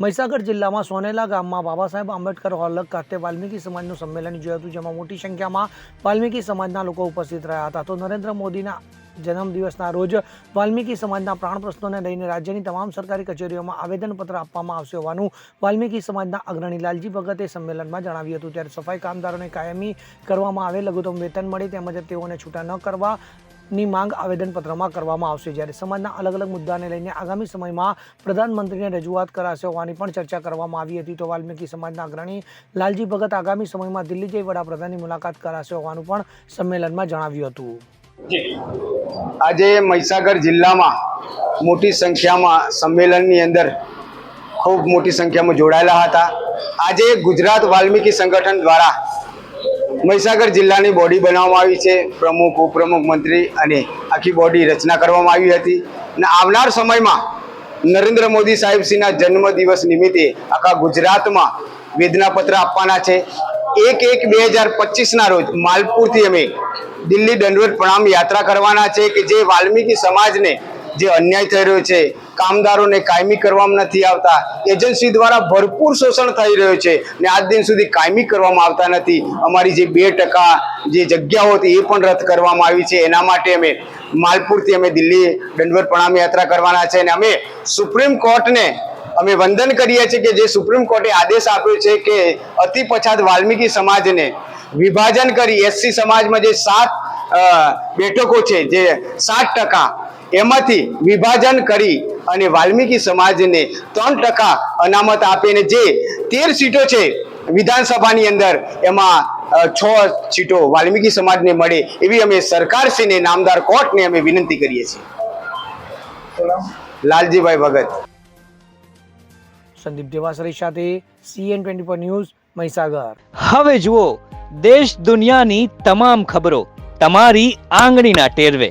મહીસાગર જિલ્લામાં સોનેલા ગામમાં બાબા સાહેબ આંબેડકર હોલ ખાતે વાલ્મીકી સમાજનું સંમેલન યોજાયું હતું, જેમાં મોટી સંખ્યામાં વાલ્મીકી સમાજના લોકો ઉપસ્થિત રહ્યા હતા. તો નરેન્દ્ર મોદીના જન્મદિવસના રોજ વાલ્મીકી સમાજના પ્રાણ પ્રશ્નોને લઈને રાજ્યની તમામ સરકારી કચેરીઓમાં આવેદનપત્ર આપવામાં આવશે હોવાનું વાલ્મીકી સમાજના અગ્રણી લાલજી ભગતે સંમેલનમાં જણાવ્યું હતું. ત્યારે સફાઈ કામદારોને કાયમી કરવામાં આવે લઘુત્તમ વેતન મળે તેમજ તેઓને છૂટા ન કરવા ની માંગ આવેદનપત્રમાં કરવામાં આવશે. જ્યારે સમાજના અલગ અલગ મુદ્દાને લઈને આગામી સમયમાં પ્રધાનમંત્રીને રજૂઆત કરાશે હોવાની પણ ચર્ચા કરવામાં આવી હતી. તો વાલ્મીકી સમાજના અગ્રણી લાલજી ભગત આગામી સમયમાં દિલ્હી જઈ વડાપ્રધાનની મુલાકાત કરાશે હોવાનું પણ સંમેલનમાં જણાવ્યું હતું. આજે મહીસાગર જિલ્લામાં મોટી સંખ્યામાં સંમેલનની અંદર ખૂબ મોટી સંખ્યામાં જોડાયેલા હતા. આજે ગુજરાત વાલ્મીકી સંગઠન દ્વારા મહીસાગર જિલ્લાની બોડી બનાવવામાં આવી છે. પ્રમુખ, ઉપપ્રમુખ, મંત્રી અને આખી બોડી રચના કરવામાં આવી હતી. અને આવનાર સમયમાં નરેન્દ્ર મોદી સાહેબશ્રીના જન્મદિવસ નિમિત્તે આખા ગુજરાતમાં વેદનાપત્ર આપવાના છે. એક એક બે હજાર પચીસના રોજ માલપુરથી અમે દિલ્હી દંડવત પ્રણામ યાત્રા કરવાના છે કે જે વાલ્મીકી સમાજને જે અન્યાય થઈ રહ્યો છે કામદારોને કાયમી કરવામાં નથી આવતા. એજન્સી દ્વારા ભરપૂર શોષણ થઈ રહ્યું છે ને આજ દિન સુધી કાયમી કરવામાં આવતા નથી. અમારી જે બે ટકા જે જગ્યાઓ હતી એ પણ રદ કરવામાં આવી છે. એના માટે અમે માલપુરથી અમે દિલ્હી દંડવત પ્રણામ યાત્રા કરવાના છે અને અમે સુપ્રીમ કોર્ટને અમે વંદન કરીએ છીએ કે જે સુપ્રીમ કોર્ટે આદેશ આપ્યો છે કે અતિ પછાત વાલ્મીકી સમાજને વિભાજન કરી. એસસી સમાજમાં જે સાત બેઠકો છે, જે સાત ટકા એમાંથી વિભાજન કરી અને વાલ્મીકી સમાજને ત્રણ ટકા અનામત આપીને જે તેર સીટો છે વિધાનસભાની અંદર એમાં છ સીટો વાલ્મીકી સમાજને મળે એવી અમે સરકારશ્રીને નામદાર કોર્ટને અમે વિનંતી કરીએ છીએ. લાલજીભાઈ ભગત. સંદીપ દેવાસરી સાથે CN twenty four news Mahisagar. હવે જુઓ દેશ દુનિયાની તમામ ખબરો તમારી આંગળીના ટેરવે.